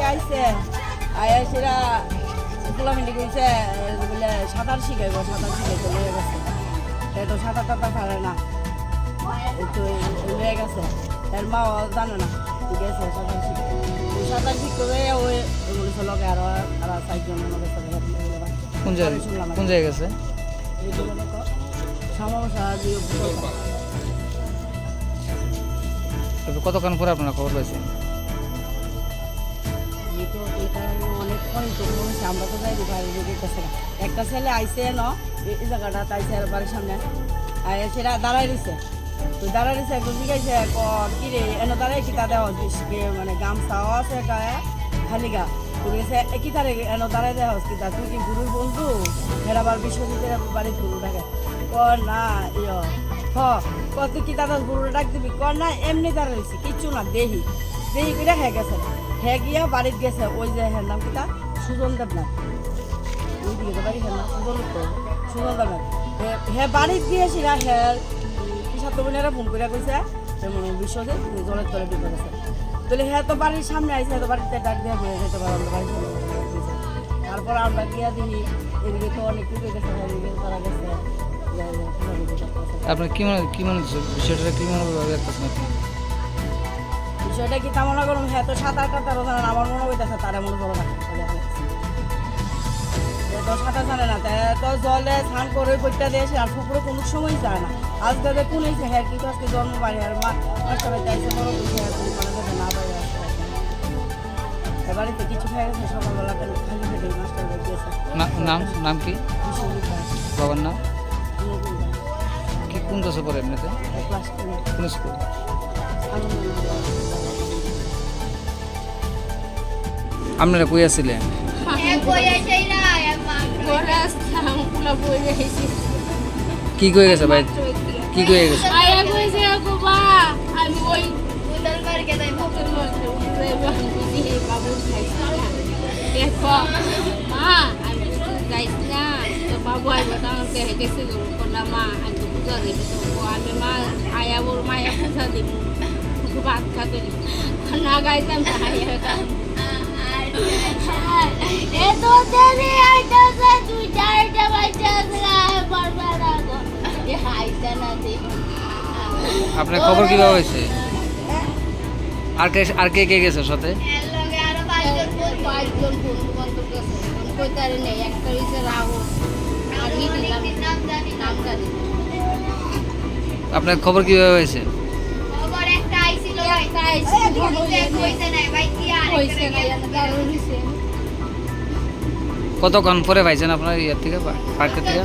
থেকে আইছে আয়া সেরা ফুলামিন্দি কইছে বলে সাঁতার শিখাইব সাঁতার শিখাইতে লয়ে গেছে। এ তো সাঁতার টাতার পারে না। তো লয়ে গেছে। এর মাও জানে না। গেছে সাঁতার শিখে সাঁতার শিখতে ওই বলেছে লোকে আরও আর চারজনের মধ্যে সাথে কোন জায়গায় কোন জায়গায় গেছে? কতক্ষণ পরে আপনারা খবর পাইছেন? তো কাছে একটা ছেলে আইসে ন এই জায়গাটা তাইছে দাঁড়াই রয়েছে তো দাঁড়াই রয়েছে একদম জিজ্ঞাসা কি রে এনে দাঁড়াই মানে গামছাও আছে। গায়ে খালি গা তো গেছে কি তারে এনে দাঁড়াই দেওয়া হচ্ছে কি তা তুই কি গুরুর বন্ধু হেরা বার বিশ্বজিতের বাড়ির গুরু না ইয় হ কর তুই কি দাদা গুরু ডাক দিবি কর না এমনি দাঁড়াই রয়েছি কিচ্ছু না দেহি দেহি করে হ্যাঁ গেছে হ্যাঁ গিয়া বাড়িতে গেছে ওই যে হ্যাঁ নাম কিতা সুজন দেবনাথ তো বাড়ি হ্যাঁ সুজন তো সুজন দেবনাথ হ্যাঁ বাড়িতে গিয়েছি না হ্যাঁ তো বোনেরা ফোন করে কইছে বিশ্বজিৎ তুমি জলের তলে ডুবে গেছে। তাহলে হ্যাঁ তো বাড়ির সামনে আইসে তো বাড়িতে ডাক বলে যেতে আমরা বাড়ির সামনে তারপর আমরা গিয়া দিই এদিকে তো অনেক কিছু গেছে তারা গেছে আপনার কি মনে কি মনে বিষয়টা কি মনে আপনি বিষয়টা কি তেমন করুন? হ্যাঁ তো সাঁতার কাটার জানেন আমার মনে হইতেছে তারা মনে করো না। তো সাঁতার জানে না তো জলে স্নান করে বইটা দিয়েছে আর পুকুরে কোনো সময় যায় না। আজকে যে কোন হ্যাঁ কিন্তু আজকে জন্ম বাড়ি আর মা আইসে বড় বুঝে কোনো মানে না আসতে বাড়িতে কিছু খেয়ে গেছে সকালবেলা খালি মাস্টার বাড়ি নাম নাম কি? বাবার নাম? কি কোন ক্লাসে পড়ে এমনিতে? কোন স্কুল? আপনারা কই আছিলেন? কি কয়ে গেছে ভাই? কি কয়ে গেছে? মা আয়া ওর মায়া পূজা দিব। ভাত খাতে না গাইতাম এত দেরি আইতাছে তুই চারটা বাজছে পারবে না গো এ হাইতা না দে আপনার খবর কীভাবে হয়েছে? আর কে আর কে কে গেছে সাথে? পাঁচজন নেই একটা রাহুল আপনার খবর কীভাবে হয়েছে? কতক্ষণ পরে ভাইছেন আপনার ইয়ার থেকে? পার্কের থেকে?